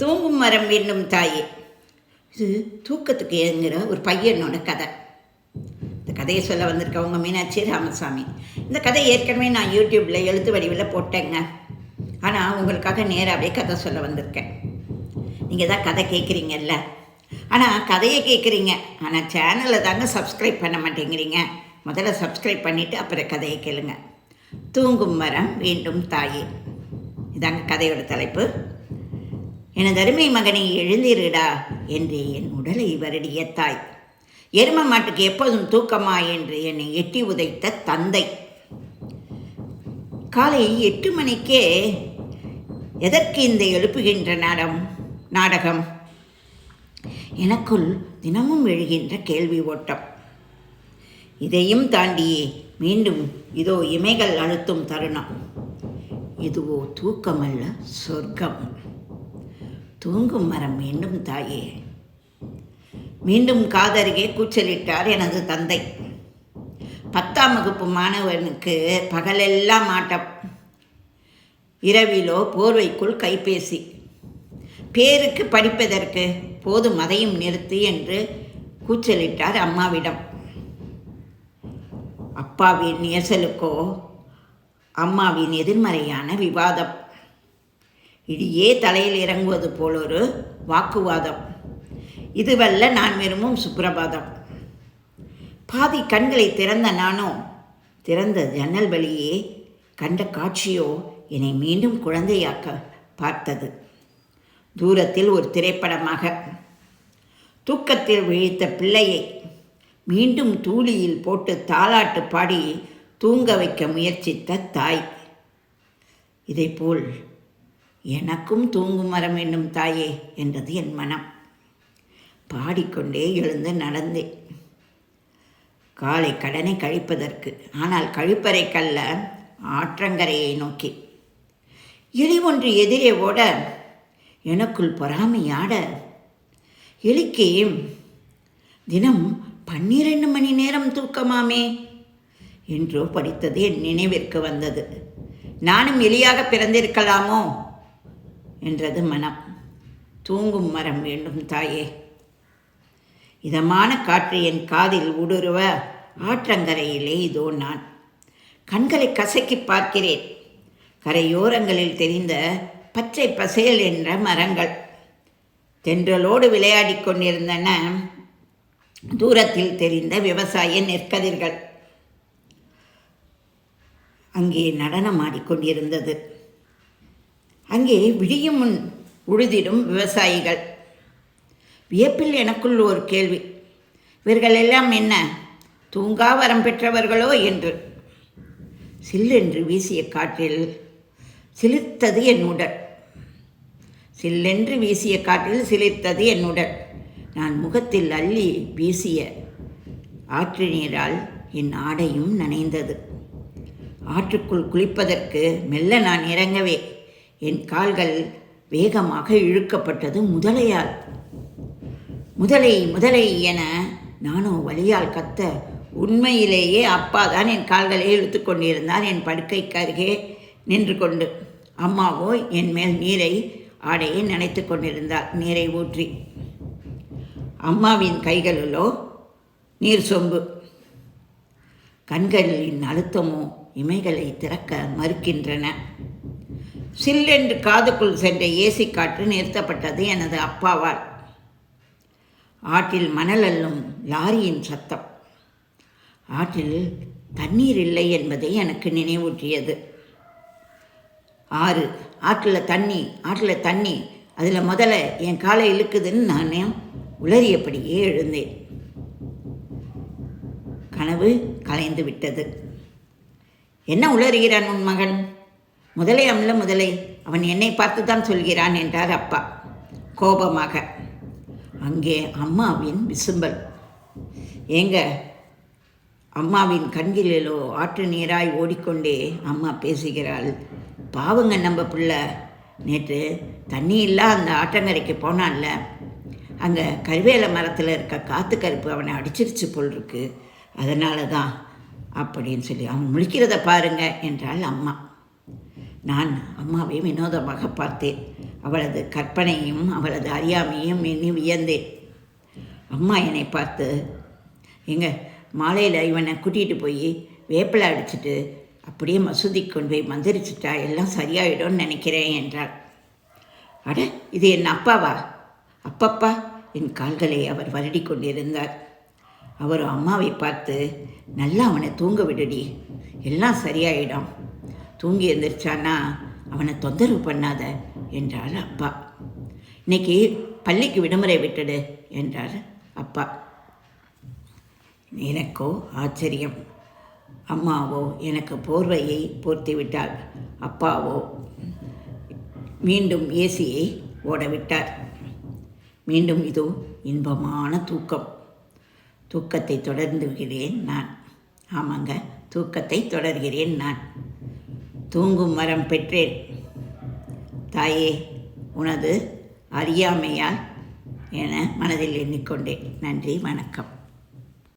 தூங்கும் மரம் வேண்டும் தாயே. இது தூக்கத்துக்கு ஏங்குற ஒரு பையனோட கதை. இந்த கதையை சொல்ல வந்திருக்கவங்க மீனாட்சி ராமசாமி. இந்த கதை ஏற்கனவே நான் யூடியூப்பில் எழுத்து வடிவில் போட்டேங்க. ஆனால் உங்களுக்காக நேராகவே கதை சொல்ல வந்திருக்கேன். நீங்கள் தான் கதை கேட்குறீங்கல்ல ஆனால் கதையை கேட்குறீங்க ஆனால் சேனலை தாங்க சப்ஸ்கிரைப் பண்ண மாட்டேங்கிறீங்க. முதல்ல சப்ஸ்கிரைப் பண்ணிவிட்டு அப்புறம் கதையை கேளுங்க. தூங்கும் மரம் வேண்டும் தாயே. இதாங்க கதையோட தலைப்பு. எனது அருமை மகனை எழுந்திருடா என்று என் உடலை வருடிய தாய். எரும மாட்டுக்கு எப்போதும் தூக்கமா என்று என்னை எட்டி உதைத்த தந்தை. காலை எட்டு மணிக்கே எதற்கு இந்த எழுப்புகின்ற நாடம் நாடகம்? எனக்குள் தினமும் எழுகின்ற கேள்வி ஓட்டம். இதையும் தாண்டி மீண்டும் இதோ இமைகள் அழுத்தும் தருணம். இதுவோ தூக்கமல்ல சொர்க்கம். தூங்கும் மரம் மீண்டும் தாயே. மீண்டும் காதருகே கூச்சலிட்டார் எனது தந்தை. பத்தாம் வகுப்பு மாணவனுக்கு பகலெல்லாம் ஆட்டம். இரவிலோ போர்வைக்குள் கைபேசி. பேருக்கு படிப்பதற்கு போதும் அதையும் நிறுத்து என்று கூச்சலிட்டார் அம்மாவிடம். அப்பாவின் நேசலுக்கோ அம்மாவின் எதிர்மறையான விவாதம். இடியே தலையில் இறங்குவது போலொரு வாக்குவாதம். இதுவல்ல நான் விரும்பும் சுப்பிரபாதம். பாதி கண்களை திறந்த நானோ திறந்த ஜன்னல் வழியே கண்ட காட்சியோ என்னை மீண்டும் குழந்தையாக்க பார்த்தது. தூரத்தில் ஒரு திரைப்படமாக. தூக்கத்தில் விழித்த பிள்ளையை மீண்டும் தூளியில் போட்டு தாலாட்டு பாடி தூங்க வைக்க முயற்சித்த தாய். இதைப்போல் எனக்கும் தூங்கும் மரம் வேண்டும் தாயே என்றது என் மனம். பாடிக்கொண்டே எழுந்து நடந்தேன். காலை கடனை கழிப்பதற்கு ஆனால் கழிப்பறைக்கல்ல ஆற்றங்கரையை நோக்கி. எலி ஒன்று எதிரே ஓட எனக்குள் பொறாமையாட எலிக்கு தினம் பன்னிரண்டு மணி நேரம் தூக்கமாமே என்றோ படித்தது என் நினைவிற்கு வந்தது. நானும் எலியாக பிறந்திருக்கலாமோ? என்றது மனம். தூங்கும் மரம் வேண்டும் தாயே. இதமான காற்று என் காதில் ஊடுருவ ஆற்றங்கரையிலே இதோ நான். கண்களை கசக்கி பார்க்கிறேன். கரையோரங்களில் தெரிந்த பச்சை பசேல் என்ற மரங்கள். தென்றலோடு விளையாடிக் கொண்டிருந்தன. தூரத்தில் தெரிந்த விவசாய நெற்கதிர்கள். அங்கே நடனமாடிக்கொண்டிருந்தது அங்கே விடியும் முன் உழுதிடும் விவசாயிகள். வியப்பில் எனக்குள் ஒரு கேள்வி. இவர்கள் எல்லாம் என்ன? தூங்கா வரம் பெற்றவர்களோ என்று. சில்லென்று வீசிய காற்றில் சிலிர்த்தது என் உடல். சில்லென்று வீசிய காற்றில் சிலிர்த்தது என் உடல். நான் முகத்தில் அள்ளி வீசிய ஆற்று நீரால் என் ஆடையும் நனைந்தது. ஆற்றுக்குள் குளிப்பதற்கு மெல்ல நான் இறங்கவே என் கால்கள் வேகமாக இழுக்கப்பட்டது முதலையால். முதலை முதலை என நானும் வழியால் கத்த உண்மையிலேயே அப்பா தான் என் கால்களை இழுத்து கொண்டிருந்தார் என் படுக்கைக்கு அருகே நின்று கொண்டு. அம்மாவோ என் மேல் நீரை ஆடையை நினைத்து கொண்டிருந்தார் நீரை ஊற்றி. அம்மாவின் கைகளிலோ நீர் சொம்பு. கண்களின் அழுத்தமோ இமைகளை திறக்க மறுக்கின்றன. சில்லென்று காதுக்குள் சென்ற ஏசி காற்று நிறுத்தப்பட்டது எனது அப்பாவால். ஆற்றில் மணல் அல்லும் லாரியின் சத்தம். ஆற்றில் தண்ணீர் இல்லை என்பதை எனக்கு நினைவூட்டியது. ஆறு ஆற்றில் தண்ணி ஆற்றில் தண்ணி. அதில் முதல்ல என் காலை இழுக்குதுன்னு நான் உளறியபடியே எழுந்தேன். கனவு கலைந்து விட்டது. என்ன உளறுகிறான் உன் மகன்? முதலை அம்ல முதலை அவன் என்னை பார்த்து தான் சொல்கிறான் என்றார் அப்பா. கோபமாக. அங்கே அம்மாவின் விசும்பல். ஏங்க அம்மாவின் கண்களிலோ ஆற்று நீராய் ஓடிக்கொண்டே அம்மா பேசுகிறாள். பாவங்க நம்ம பிள்ளை. நேற்று தண்ணி இல்லா அந்த ஆட்டங்கரைக்கு போனான்ல. அங்கே கருவேல மரத்தில் இருக்க காத்து கருப்பு அவனை அடிச்சிருச்சு போல் இருக்கு அதனால தான் அப்படின்னு சொல்லி அவன் முழிக்கிறத பாருங்க என்றாள் அம்மா. நான் அம்மாவை வினோதமாக பார்த்தேன். அவளது கற்பனையும் அவளது அறியாமையும் எண்ணி வியந்தேன். அம்மா என்னை பார்த்து எங்க மாலையில் இவனை கூட்டிகிட்டு போய் வேப்பிலை அடிச்சுட்டு அப்படியே மசூதிக்கு கொண்டு போய் மந்திரிச்சிட்டா எல்லாம் சரியாயிடும்னு நினைக்கிறேன் என்றாள். அட இது என் அப்பாவா? அப்பப்பா. என் கால்களை அவர் வருடி கொண்டிருந்தார். அவர் அம்மாவை பார்த்து நல்லா அவனை தூங்க விடுடி. எல்லாம் சரியாயிடும். தூங்கி எழுந்திரிச்சானா அவனை தொந்தரவு பண்ணாத என்றார் அப்பா. இன்னைக்கு பள்ளிக்கு விடுமுறை விட்டுடு என்றார் அப்பா. எனக்கோ ஆச்சரியம். அம்மாவோ எனக்கு போர்வையை போர்த்தி விட்டார் அப்பாவோ மீண்டும் ஏசியை ஓடவிட்டார். மீண்டும் இதோ இன்பமான தூக்கம். தூக்கத்தை தொடர்ந்துகிறேன் நான். ஆமாங்க தூக்கத்தை தொடர்கிறேன் நான். தூங்கும் மரம் பெற்றேன். தாயே உனது அறியாமையால் என மனதில் எண்ணிக்கொண்டேன். நன்றி வணக்கம்.